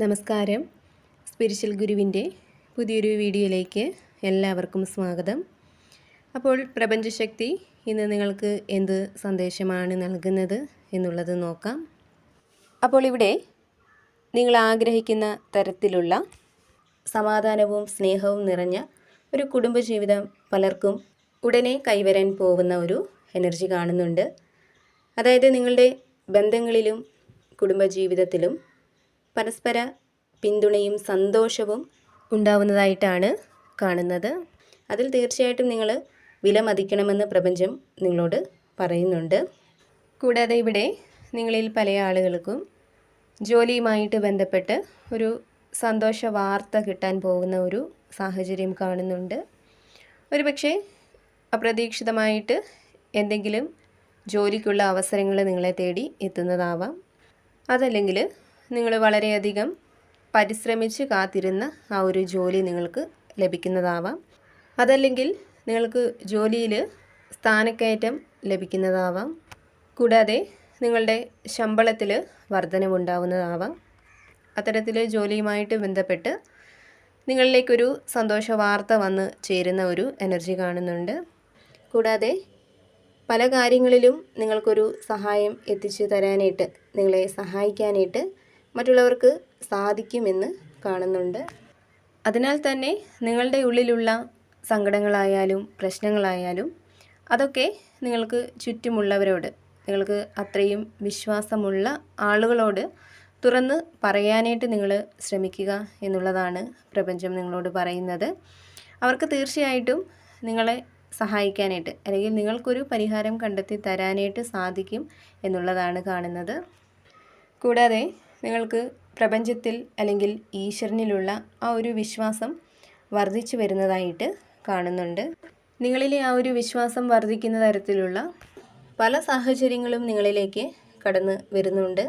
നമസ്കാരം. സ്പിരിച്വൽ ഗുരുവിന്റെ പുതിയൊരു വീഡിയോയിലേക്ക് എല്ലാവർക്കും സ്വാഗതം. അപ്പോൾ പ്രപഞ്ചശക്തി ഇന്ന് നിങ്ങൾക്ക് എന്ത് സന്ദേശമാണ് നൽകുന്നത് എന്നുള്ളത് നോക്കാം. അപ്പോൾ ഇവിടെ നിങ്ങൾ ആഗ്രഹിക്കുന്ന തരത്തിലുള്ള സമാധാനവും സ്നേഹവും നിറഞ്ഞ ഒരു കുടുംബജീവിതം പലർക്കും ഉടനെ കൈവരാൻ പോകുന്ന ഒരു എനർജി കാണുന്നുണ്ട്. അതായത് നിങ്ങളുടെ ബന്ധങ്ങളിലും കുടുംബജീവിതത്തിലും പരസ്പര പിന്തുണയും സന്തോഷവും ഉണ്ടാവുന്നതായിട്ടാണ് കാണുന്നത്. അതിൽ തീർച്ചയായിട്ടും നിങ്ങൾ വിലമതിക്കണമെന്ന് പ്രപഞ്ചം നിങ്ങളോട് പറയുന്നുണ്ട്. കൂടാതെ ഇവിടെ നിങ്ങളിൽ പല ആളുകൾക്കും ജോലിയുമായിട്ട് ബന്ധപ്പെട്ട് ഒരു സന്തോഷ വാർത്ത കിട്ടാൻ പോകുന്ന ഒരു സാഹചര്യം കാണുന്നുണ്ട്. ഒരു പക്ഷേ അപ്രതീക്ഷിതമായിട്ട് എന്തെങ്കിലും ജോലിക്കുള്ള അവസരങ്ങൾ നിങ്ങളെ തേടി എത്തുന്നതാവാം. അതല്ലെങ്കിൽ നിങ്ങൾ വളരെയധികം പരിശ്രമിച്ച് കാത്തിരുന്ന ആ ഒരു ജോലി നിങ്ങൾക്ക് ലഭിക്കുന്നതാവാം. അതല്ലെങ്കിൽ നിങ്ങൾക്ക് ജോലിയിൽ സ്ഥാനക്കയറ്റം ലഭിക്കുന്നതാവാം. കൂടാതെ നിങ്ങളുടെ ശമ്പളത്തിൽ വർധനവുണ്ടാവുന്നതാവാം. അത്തരത്തിൽ ജോലിയുമായിട്ട് ബന്ധപ്പെട്ട് നിങ്ങളിലേക്കൊരു സന്തോഷ വാർത്ത വന്ന് ചേരുന്ന ഒരു എനർജി കാണുന്നുണ്ട്. കൂടാതെ പല കാര്യങ്ങളിലും നിങ്ങൾക്കൊരു സഹായം എത്തിച്ചു തരാനായിട്ട് നിങ്ങളെ സഹായിക്കാനായിട്ട് മറ്റുള്ളവർക്ക് സാധിക്കുമെന്ന് കാണുന്നുണ്ട്. അതിനാൽ തന്നെ നിങ്ങളുടെ ഉള്ളിലുള്ള സങ്കടങ്ങളായാലും പ്രശ്നങ്ങളായാലും അതൊക്കെ നിങ്ങൾക്ക് ചുറ്റുമുള്ളവരോട് നിങ്ങൾക്ക് അത്രയും വിശ്വാസമുള്ള ആളുകളോട് തുറന്ന് പറയാനായിട്ട് നിങ്ങൾ ശ്രമിക്കുക എന്നുള്ളതാണ് പ്രപഞ്ചം നിങ്ങളോട് പറയുന്നത്. അവർക്ക് തീർച്ചയായിട്ടും നിങ്ങളെ സഹായിക്കാനായിട്ട് അല്ലെങ്കിൽ നിങ്ങൾക്കൊരു പരിഹാരം കണ്ടെത്തി തരാനായിട്ട് സാധിക്കും എന്നുള്ളതാണ് കാണുന്നത്. കൂടാതെ നിങ്ങൾക്ക് പ്രപഞ്ചത്തിൽ അല്ലെങ്കിൽ ഈശ്വരനിലുള്ള ആ ഒരു വിശ്വാസം വർദ്ധിച്ചു വരുന്നതായിട്ട് കാണുന്നുണ്ട്. നിങ്ങളിലെ ആ ഒരു വിശ്വാസം വർദ്ധിക്കുന്ന തരത്തിലുള്ള പല സാഹചര്യങ്ങളും നിങ്ങളിലേക്ക് കടന്നു വരുന്നുണ്ട്.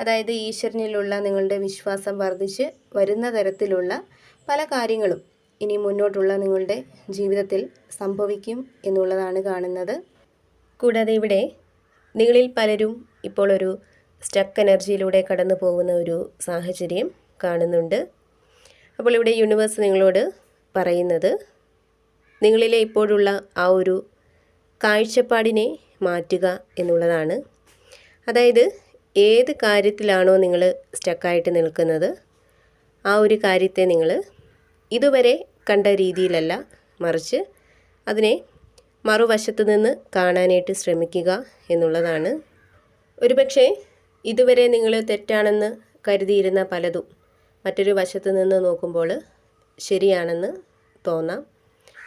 അതായത് ഈശ്വരനിലുള്ള നിങ്ങളുടെ വിശ്വാസം വർദ്ധിച്ച് വരുന്ന തരത്തിലുള്ള പല കാര്യങ്ങളും ഇനി മുന്നോട്ടുള്ള നിങ്ങളുടെ ജീവിതത്തിൽ സംഭവിക്കും എന്നുള്ളതാണ് കാണുന്നത്. കൂടാതെ ഇവിടെ നിങ്ങളിൽ പലരും ഇപ്പോൾ ഒരു സ്റ്റക്ക് എനർജിയിലൂടെ കടന്നു പോകുന്ന ഒരു സാഹചര്യം കാണുന്നുണ്ട്. അപ്പോൾ ഇവിടെ യൂണിവേഴ്സ് നിങ്ങളോട് പറയുന്നത് നിങ്ങളിലെ ഇപ്പോഴുള്ള ആ ഒരു കാഴ്ചപ്പാടിനെ മാറ്റുക എന്നുള്ളതാണ്. അതായത് ഏത് കാര്യത്തിലാണോ നിങ്ങൾ സ്റ്റക്കായിട്ട് നിൽക്കുന്നത് ആ ഒരു കാര്യത്തെ നിങ്ങൾ ഇതുവരെ കണ്ട രീതിയിലല്ല മറിച്ച് അതിനെ മറുവശത്ത് നിന്ന് കാണാനായിട്ട് ശ്രമിക്കുക എന്നുള്ളതാണ്. ഒരുപക്ഷെ ഇതുവരെ നിങ്ങൾ തെറ്റാണെന്ന് കരുതിയിരുന്ന പലതും മറ്റൊരു വശത്ത് നിന്ന് നോക്കുമ്പോൾ ശരിയാണെന്ന് തോന്നാം.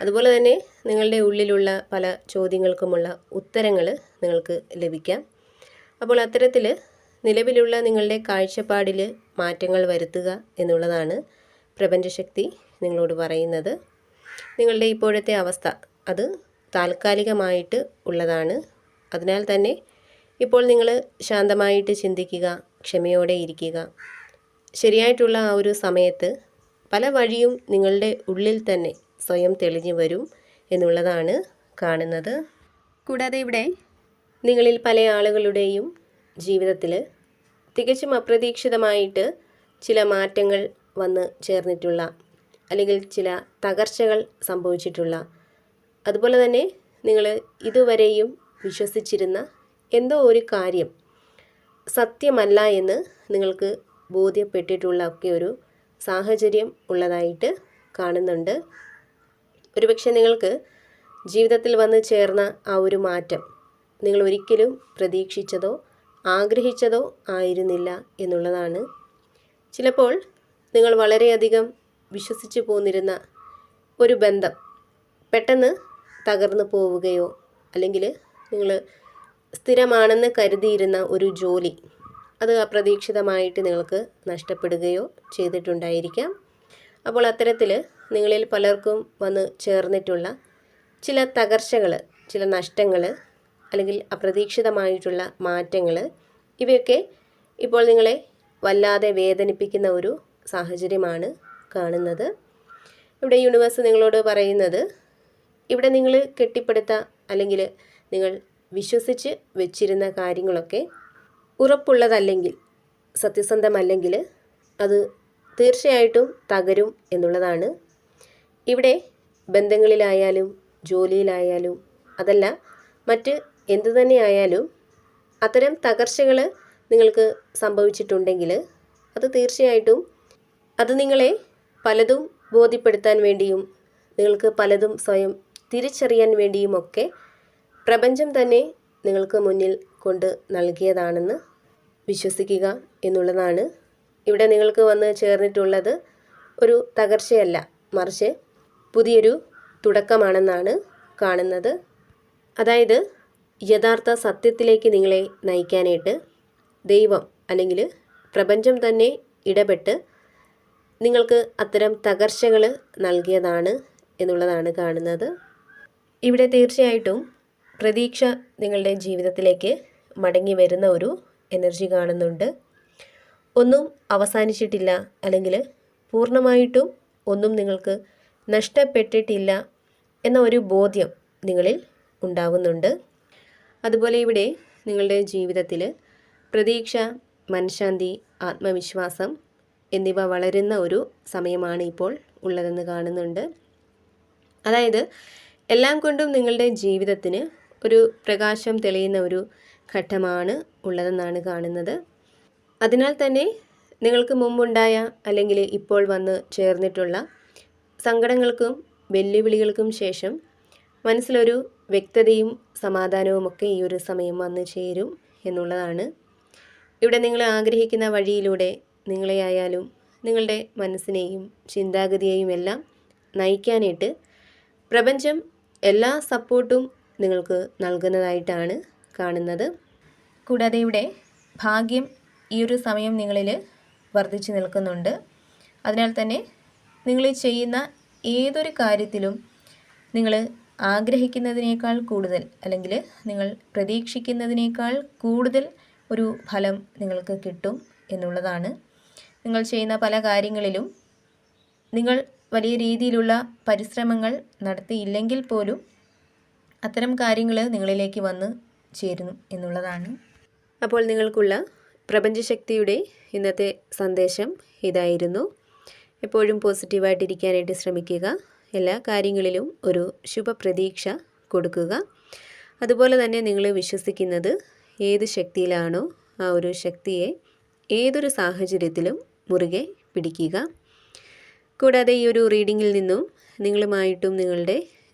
അതുപോലെ തന്നെ നിങ്ങളുടെ ഉള്ളിലുള്ള പല ചോദ്യങ്ങൾക്കുമുള്ള ഉത്തരങ്ങൾ നിങ്ങൾക്ക് ലഭിക്കാം. അപ്പോൾ അത്തരത്തിൽ നിലവിലുള്ള നിങ്ങളുടെ കാഴ്ചപ്പാടിൽ മാറ്റങ്ങൾ വരുത്തുക എന്നുള്ളതാണ് പ്രപഞ്ചശക്തി നിങ്ങളോട് പറയുന്നത്. നിങ്ങളുടെ ഇപ്പോഴത്തെ അവസ്ഥ അത് താൽക്കാലികമായിട്ട് ഉള്ളതാണ്. അതിനാൽ തന്നെ ഇപ്പോൾ നിങ്ങൾ ശാന്തമായിട്ട് ചിന്തിക്കുക ക്ഷമയോടെ ഇരിക്കുക. ശരിയായിട്ടുള്ള ആ ഒരു സമയത്ത് പല വഴിയും നിങ്ങളുടെ ഉള്ളിൽ തന്നെ സ്വയം തെളിഞ്ഞു വരും എന്നുള്ളതാണ് കാണുന്നത്. കൂടാതെ ഇവിടെ നിങ്ങളിൽ പല ആളുകളുടെയും ജീവിതത്തിൽ തികച്ചും അപ്രതീക്ഷിതമായിട്ട് ചില മാറ്റങ്ങൾ വന്ന് ചേർന്നിട്ടുള്ള അല്ലെങ്കിൽ ചില തകർച്ചകൾ സംഭവിച്ചിട്ടുള്ള അതുപോലെ തന്നെ നിങ്ങൾ ഇതുവരെയും വിശ്വസിച്ചിരുന്ന എന്തോ ഒരു കാര്യം സത്യമല്ല എന്ന് നിങ്ങൾക്ക് ബോധ്യപ്പെട്ടിട്ടുള്ള ഒക്കെ ഒരു സാഹചര്യം ഉള്ളതായിട്ട് കാണുന്നുണ്ട്. ഒരുപക്ഷെ നിങ്ങൾക്ക് ജീവിതത്തിൽ വന്ന് ചേർന്ന ആ ഒരു മാറ്റം നിങ്ങൾ ഒരിക്കലും പ്രതീക്ഷിച്ചതോ ആഗ്രഹിച്ചതോ ആയിരുന്നില്ല എന്നുള്ളതാണ്. ചിലപ്പോൾ നിങ്ങൾ വളരെയധികം വിശ്വസിച്ചു പോന്നിരുന്ന ഒരു ബന്ധം പെട്ടെന്ന് തകർന്നു പോവുകയോ അല്ലെങ്കിൽ നിങ്ങൾ സ്ഥിരമാണെന്ന് കരുതിയിരുന്ന ഒരു ജോലി അത് അപ്രതീക്ഷിതമായിട്ട് നിങ്ങൾക്ക് നഷ്ടപ്പെടുകയോ ചെയ്തിട്ടുണ്ടായിരിക്കാം. അപ്പോൾ അത്തരത്തിൽ നിങ്ങളിൽ പലർക്കും വന്ന് ചേർന്നിട്ടുള്ള ചില തകർച്ചകൾ ചില നഷ്ടങ്ങൾ അല്ലെങ്കിൽ അപ്രതീക്ഷിതമായിട്ടുള്ള മാറ്റങ്ങൾ ഇവയൊക്കെ ഇപ്പോൾ നിങ്ങളെ വല്ലാതെ വേദനിപ്പിക്കുന്ന ഒരു സാഹചര്യമാണ് കാണുന്നത്. ഇവിടെ യൂണിവേഴ്സ് നിങ്ങളോട് പറയുന്നത് ഇവിടെ നിങ്ങൾ കെട്ടിപ്പടുത്ത അല്ലെങ്കിൽ നിങ്ങൾ വിശ്വസിച്ച് വെച്ചിരുന്ന കാര്യങ്ങളൊക്കെ ഉറപ്പുള്ളതല്ലെങ്കിൽ സത്യസന്ധമല്ലെങ്കിൽ അത് തീർച്ചയായിട്ടും തകരും എന്നുള്ളതാണ്. ഇവിടെ ബന്ധങ്ങളിലായാലും ജോലിയിലായാലും അതല്ല മറ്റ് എന്തു തന്നെയായാലും അത്തരം തകർച്ചകൾ നിങ്ങൾക്ക് സംഭവിച്ചിട്ടുണ്ടെങ്കിൽ അത് തീർച്ചയായിട്ടും അത് നിങ്ങളെ പലതും ബോധ്യപ്പെടുത്താൻ വേണ്ടിയും നിങ്ങൾക്ക് പലതും സ്വയം തിരിച്ചറിയാൻ വേണ്ടിയുമൊക്കെ പ്രപഞ്ചം തന്നെ നിങ്ങൾക്ക് മുന്നിൽ കൊണ്ട് നൽകിയതാണെന്ന് വിശ്വസിക്കുക എന്നുള്ളതാണ്. ഇവിടെ നിങ്ങൾക്ക് വന്ന് ചേർന്നിട്ടുള്ളത് ഒരു തകർച്ചയല്ല മറിച്ച് പുതിയൊരു തുടക്കമാണെന്നാണ് കാണുന്നത്. അതായത് യഥാർത്ഥ സത്യത്തിലേക്ക് നിങ്ങളെ നയിക്കാനായിട്ട് ദൈവം അല്ലെങ്കിൽ പ്രപഞ്ചം തന്നെ ഇടപെട്ട് നിങ്ങൾക്ക് അത്തരം തകർച്ചകൾ നൽകിയതാണ് എന്നുള്ളതാണ് കാണുന്നത്. ഇവിടെ തീർച്ചയായിട്ടും പ്രതീക്ഷ നിങ്ങളുടെ ജീവിതത്തിലേക്ക് മടങ്ങി വരുന്ന ഒരു എനർജി കാണുന്നുണ്ട്. ഒന്നും അവസാനിച്ചിട്ടില്ല അല്ലെങ്കിൽ പൂർണമായിട്ടും ഒന്നും നിങ്ങൾക്ക് നഷ്ടപ്പെട്ടിട്ടില്ല എന്ന ഒരു ബോധ്യം നിങ്ങളിൽ ഉണ്ടാകുന്നുണ്ട് അതുപോലെ ഇവിടെ നിങ്ങളുടെ ജീവിതത്തിൽ പ്രതീക്ഷ മനഃശാന്തി ആത്മവിശ്വാസം എന്നിവ വളരുന്ന ഒരു സമയമാണ് ഇപ്പോൾ ഉള്ളതെന്ന് കാണുന്നുണ്ട്. അതായത് എല്ലാം കൊണ്ടും നിങ്ങളുടെ ജീവിതത്തിന് ഒരു പ്രകാശം തെളിയുന്ന ഒരു ഘട്ടമാണ് ഉള്ളതെന്നാണ് കാണുന്നത്. അതിനാൽ തന്നെ നിങ്ങൾക്ക് മുമ്പുണ്ടായ അല്ലെങ്കിൽ ഇപ്പോൾ വന്ന് ചേർന്നിട്ടുള്ള സങ്കടങ്ങൾക്കും വെല്ലുവിളികൾക്കും ശേഷം മനസ്സിലൊരു വ്യക്തതയും സമാധാനവും ഒക്കെ ഈ ഒരു സമയം വന്ന് ചേരും എന്നുള്ളതാണ്. ഇവിടെ നിങ്ങൾ ആഗ്രഹിക്കുന്ന വഴിയിലൂടെ നിങ്ങളെയായാലും നിങ്ങളുടെ മനസ്സിനെയും ചിന്താഗതിയെയും എല്ലാം നയിക്കാനായിട്ട് പ്രപഞ്ചം എല്ലാ സപ്പോർട്ടും നിങ്ങൾക്ക് നൽകുന്നതായിട്ടാണ് കാണുന്നത്. കൂടാതെ ഇവിടെ ഭാഗ്യം ഈ ഒരു സമയം നിങ്ങളിൽ വർദ്ധിച്ചു നിൽക്കുന്നുണ്ട്. അതിനാൽ തന്നെ നിങ്ങൾ ചെയ്യുന്ന ഏതൊരു കാര്യത്തിലും നിങ്ങൾ ആഗ്രഹിക്കുന്നതിനേക്കാൾ കൂടുതൽ അല്ലെങ്കിൽ നിങ്ങൾ പ്രതീക്ഷിക്കുന്നതിനേക്കാൾ കൂടുതൽ ഒരു ഫലം നിങ്ങൾക്ക് കിട്ടും എന്നുള്ളതാണ്. നിങ്ങൾ ചെയ്യുന്ന പല കാര്യങ്ങളിലും നിങ്ങൾ വലിയ രീതിയിലുള്ള പരിശ്രമങ്ങൾ നടത്തിയില്ലെങ്കിൽ പോലും അത്തരം കാര്യങ്ങൾ നിങ്ങളിലേക്ക് വന്ന് ചേരുന്നു എന്നുള്ളതാണ്. അപ്പോൾ നിങ്ങൾക്കുള്ള പ്രപഞ്ചശക്തിയുടെ ഇന്നത്തെ സന്ദേശം ഇതായിരുന്നു. എപ്പോഴും പോസിറ്റീവായിട്ടിരിക്കാനായിട്ട് ശ്രമിക്കുക. എല്ലാ കാര്യങ്ങളിലും ഒരു ശുഭപ്രതീക്ഷ കൊടുക്കുക. അതുപോലെ തന്നെ നിങ്ങൾ വിശ്വസിക്കുന്നത് ഏത് ശക്തിയിലാണോ ആ ഒരു ശക്തിയെ ഏതൊരു സാഹചര്യത്തിലും മുറുകെ പിടിക്കുക. കൂടാതെ ഈ ഒരു റീഡിങ്ങിൽ നിന്നും നിങ്ങളുമായിട്ടും നിങ്ങളുടെ